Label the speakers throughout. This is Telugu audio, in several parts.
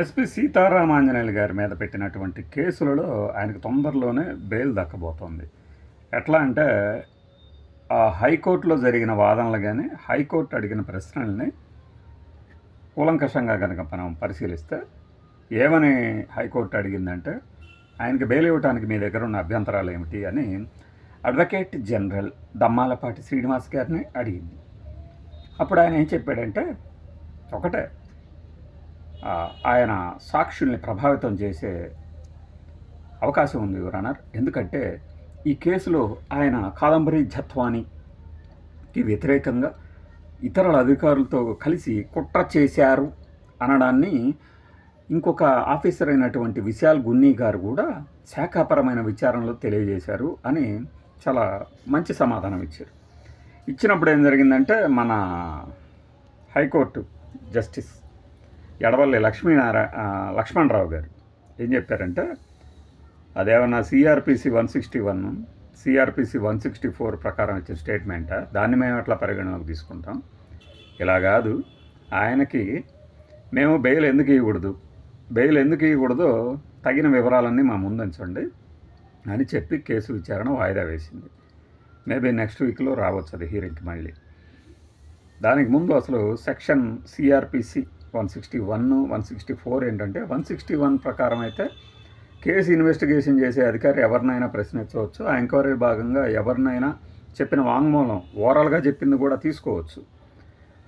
Speaker 1: ఎస్పి సీతారామాంజనేయులు గారి మీద పెట్టినటువంటి కేసులలో ఆయనకు తొందరలోనే బెయిల్ దక్కబోతోంది. ఎట్లా అంటే ఆ హైకోర్టులో జరిగిన వాదనలు కానీ హైకోర్టు అడిగిన ప్రశ్నల్ని కూలంకషంగా కనుక మనం పరిశీలిస్తే ఏమని హైకోర్టు అడిగిందంటే ఆయనకి బెయిల్ ఇవ్వడానికి మీ దగ్గర ఉన్న అభ్యంతరాలు ఏమిటి అని అడ్వకేట్ జనరల్ దమ్మాలపాటి శ్రీనివాస్ గారిని అడిగింది. అప్పుడు ఆయన ఏం చెప్పాడంటే ఒకటే ఆయన సాక్షుల్ని ప్రభావితం చేసే అవకాశం ఉంది యువరనర్ ఎందుకంటే ఈ కేసులో ఆయన కాదంబరి జత్వానికి వ్యతిరేకంగా ఇతరుల అధికారులతో కలిసి కుట్ర చేశారు అనడాన్ని ఇంకొక ఆఫీసర్ అయినటువంటి విశాల్ గున్నీ గారు కూడా శాఖాపరమైన విచారణలో తెలియజేశారు అని చాలా మంచి సమాధానం ఇచ్చారు. ఇచ్చినప్పుడు ఏం జరిగిందంటే మన high court justice Edavalli Lakshminarayana Lakshmanarao గారు ఏం చెప్పారంటే అదేమన్నా CrPC one sixty one CrPC one sixty four ప్రకారం ఇచ్చిన స్టేట్మెంటా? దాన్ని మేము అట్లా పరిగణలోకి తీసుకుంటాం? ఇలా కాదు. ఆయనకి మేము బెయిల్ ఎందుకు ఇవ్వకూడదు? బెయిల్ ఎందుకు ఇవ్వకూడదో తగిన వివరాలన్నీ మా ముందంచండి అని చెప్పి కేసు విచారణ వాయిదా వేసింది. మేబీ నెక్స్ట్ వీక్లో రావచ్చు అది హీరింగ్కి మళ్ళీ. దానికి ముందు అసలు section CrPC one sixty one one sixty four ఏంటంటే వన్ సిక్స్టీ వన్ ప్రకారం అయితే కేసు ఇన్వెస్టిగేషన్ చేసే అధికారి ఎవరినైనా ప్రశ్నించవచ్చు. ఆ ఎంక్వైరీ భాగంగా ఎవరినైనా చెప్పిన వాంగ్మూలం ఓవరాల్గా చెప్పింది కూడా తీసుకోవచ్చు.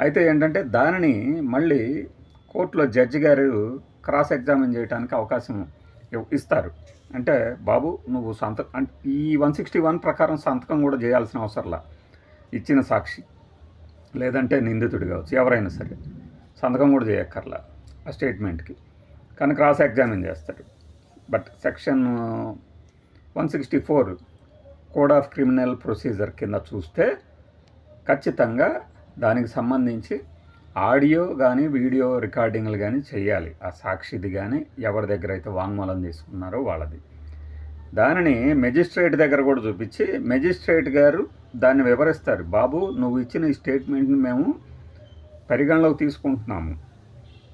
Speaker 1: అయితే ఏంటంటే దానిని మళ్ళీ కోర్టులో జడ్జి గారు క్రాస్ ఎగ్జామిన్ చేయడానికి అవకాశం ఇవ్- ఇస్తారు. అంటే బాబు నువ్వు సంత అంటే ఈ వన్ సిక్స్టీ వన్ ప్రకారం సంతకం కూడా చేయాల్సిన అవసరంలా? ఇచ్చిన సాక్షి. లేదంటే నిందితుడు కావచ్చు ఎవరైనా సరే. సంతకం కూడా చేయక్కర్లా ఆ స్టేట్మెంట్కి కానీ క్రాస్ ఎగ్జామిన్ చేస్తారు but section one sixty four code of criminal procedure కింద చూస్తే ఖచ్చితంగా దానికి సంబంధించి ఆడియో కానీ వీడియో రికార్డింగ్లు కానీ చేయాలి. ఆ సాక్షిది కానీ ఎవరి దగ్గర అయితే వాంగ్మూలం తీసుకున్నారో వాళ్ళది. దానిని మెజిస్ట్రేట్ దగ్గర కూడా చూపించి మెజిస్ట్రేట్ గారు దాన్ని వివరిస్తారు. బాబు నువ్వు ఇచ్చిన ఈ స్టేట్మెంట్ని మేము పరిగణలోకి తీసుకుంటున్నాము.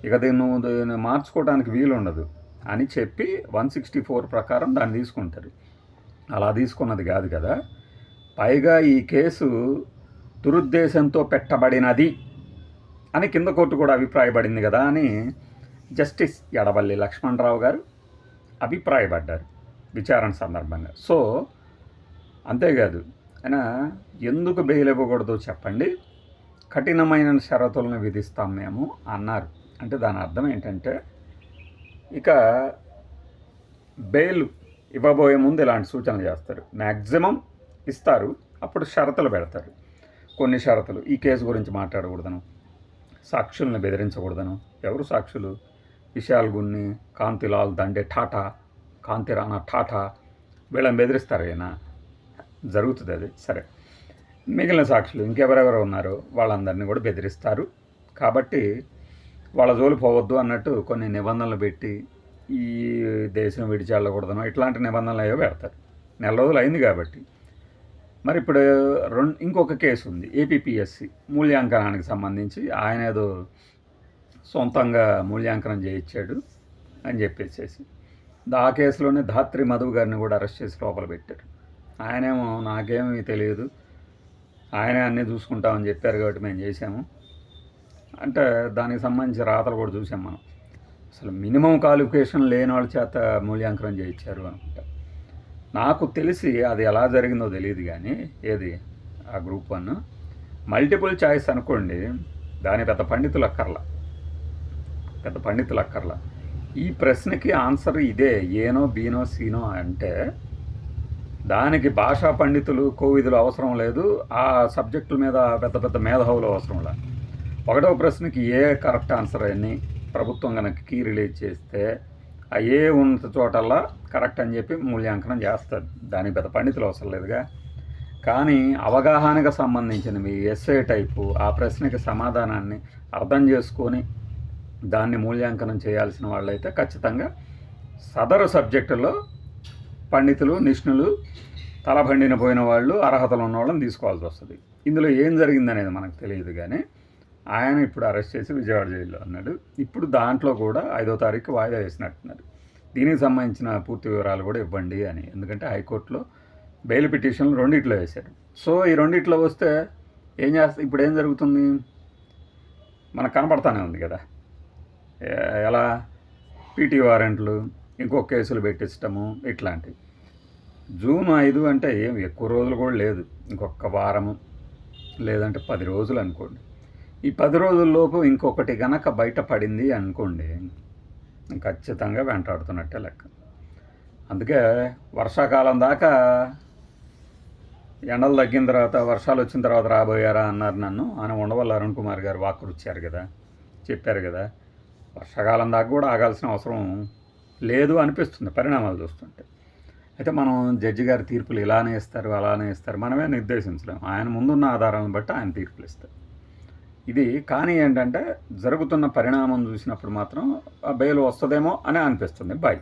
Speaker 1: ఇక దీన్ని మార్చుకోవడానికి వీలు ఉండదు అని చెప్పి వన్ సిక్స్టీ ఫోర్ ప్రకారం దాన్ని తీసుకుంటారు. అలా తీసుకున్నది కాదు కదా. పైగా ఈ కేసు దురుద్దేశంతో పెట్టబడినది అని కింద కోర్టు కూడా అభిప్రాయపడింది కదా అని జస్టిస్ ఎడవల్లి లక్ష్మణరావు గారు అభిప్రాయపడ్డారు విచారణ సందర్భంగా. సో అంతేకాదు. ఆయన ఎందుకు బెయిల్ ఇవ్వకూడదో చెప్పండి. కఠినమైన షరతులను విధిస్తాం మేము అన్నారు. అంటే దాని అర్థం ఏంటంటే ఇక బెయిల్ ఇవ్వబోయే ముందు ఇలాంటి సూచనలు చేస్తారు. మ్యాక్సిమం ఇస్తారు అప్పుడు షరతులు పెడతారు. కొన్ని షరతులు ఈ కేసు గురించి మాట్లాడకూడదను సాక్షుల్ని బెదిరించకూడదను. ఎవరు సాక్షులు? విశాల్ గున్ని కాంతిలాల్ దండే ఠాటా కాంతిరాణా ఠాటా వీళ్ళని బెదిరిస్తారు అయినా జరుగుతుంది అది సరే. మిగిలిన సాక్షులు ఇంకెవరెవరు ఉన్నారో వాళ్ళందరినీ కూడా బెదిరిస్తారు. కాబట్టి వాళ్ళ జోలు పోవద్దు అన్నట్టు కొన్ని నిబంధనలు పెట్టి ఈ దేశం విడిచి వెళ్ళకూడదనో ఇట్లాంటి నిబంధనలు అయ్యో పెడతారు. నెల రోజులు అయింది కాబట్టి. మరి ఇప్పుడు రెండు ఇంకొక కేసు ఉంది. ఏపీపీఎస్సి మూల్యాంకనానికి సంబంధించి ఆయన ఏదో సొంతంగా మూల్యాంకనం చేయించాడు అని చెప్పేసేసి. ఆ కేసులోనే ధాత్రి మధు గారిని కూడా అరెస్ట్ చేసి లోపల పెట్టారు. ఆయనేమో నాకేమీ తెలియదు. ఆయనే అన్నీ చూసుకుంటామని చెప్పారు కాబట్టి మేము చేసాము అంటే దానికి సంబంధించి రాతలు కూడా చూసాం మనం. అసలు మినిమం క్వాలిఫికేషన్ లేని వాళ్ళ చేత మూల్యాంకనం చేయించారు అనుకుంటా. నాకు తెలిసి అది ఎలా జరిగిందో తెలియదు కానీ ఏది? ఆ గ్రూప్ వన్. మల్టిపుల్ చాయిస్ అనుకోండి దాని పెద్ద పండితులు అక్కర్లా. పెద్ద పండితులు అక్కర్లా. ఈ ప్రశ్నకి ఆన్సర్ ఇదే ఏనో బీనో సీనో అంటే దానికి భాషా పండితులు కోవిధులు అవసరం లేదు. ఆ సబ్జెక్టుల మీద పెద్ద పెద్ద మేధావులు అవసరం లేదు ఒకటో ప్రశ్నకి ఏ కరెక్ట్ ఆన్సర్ అని ప్రభుత్వం కనుక కీ రిలీజ్ చేస్తే ఆ ఏ ఉన్నత చోటల్లా కరెక్ట్ అని చెప్పి మూల్యాంకనం చేస్తారు. దానికి పెద్ద పండితులు అవసరం లేదుగా. కానీ అవగాహనకు సంబంధించినవి ఎస్ఏ టైపు ఆ ప్రశ్నకి సమాధానాన్ని అర్థం చేసుకొని దాన్ని మూల్యాంకనం చేయాల్సిన వాళ్ళైతే ఖచ్చితంగా సదరు సబ్జెక్టులో పండితులు నిష్ణులు తలబండిన పోయిన వాళ్ళు అర్హతలు ఉన్న వాళ్ళని తీసుకోవాల్సి వస్తుంది. ఇందులో ఏం జరిగిందనేది మనకు తెలియదు కానీ ఆయన ఇప్పుడు అరెస్ట్ చేసి విజయవాడ జైల్లో అన్నాడు ఇప్పుడు దాంట్లో కూడా ఐదో తారీఖు వాయిదా వేసినట్టున్నారు. దీనికి సంబంధించిన పూర్తి వివరాలు కూడా ఇవ్వండి అని. ఎందుకంటే హైకోర్టులో బెయిల్ పిటిషన్లు రెండిట్లో వేశారు. సో ఈ రెండిట్లో వస్తే ఏం చేస్తా ఇప్పుడు ఏం జరుగుతుంది? మనకు కనపడతానే ఉంది కదా. ఎలా? పీటీ వారెంట్లు ఇంకో కేసులు పెట్టించటము ఇట్లాంటివి. జూన్ ఐదు అంటే ఏం ఎక్కువ రోజులు కూడా లేదు. ఇంకొక వారము లేదంటే పది రోజులు అనుకోండి. ఈ పది రోజుల్లోపు ఇంకొకటి గనక బయటపడింది అనుకోండి ఖచ్చితంగా వెంటాడుతున్నట్టే లెక్క. అందుకే వర్షాకాలం దాకా ఎండలు తగ్గిన తర్వాత వర్షాలు వచ్చిన తర్వాత రాబోయారా అన్నారు నన్ను. ఆయన ఉండవల్ల అరుణ్ కుమార్ గారు వాక్కురిచ్చారు కదా చెప్పారు కదా. వర్షాకాలం దాకా కూడా ఆగాల్సిన అవసరం లేదు అనిపిస్తుంది పరిణామాలు చూస్తుంటే. అయితే మనం జడ్జి గారి తీర్పులు ఇలానే ఇస్తారు అలానే ఇస్తారు మనమే నిర్దేశించలేము. ఆయన ముందున్న ఆధారాలను బట్టి ఆయన తీర్పులు ఇస్తారు. ఇది కానీ ఏంటంటే జరుగుతున్న పరిణామం చూసినప్పుడు మాత్రం ఆ బెయిల్ వస్తుందేమో అని అనిపిస్తుంది బాయ్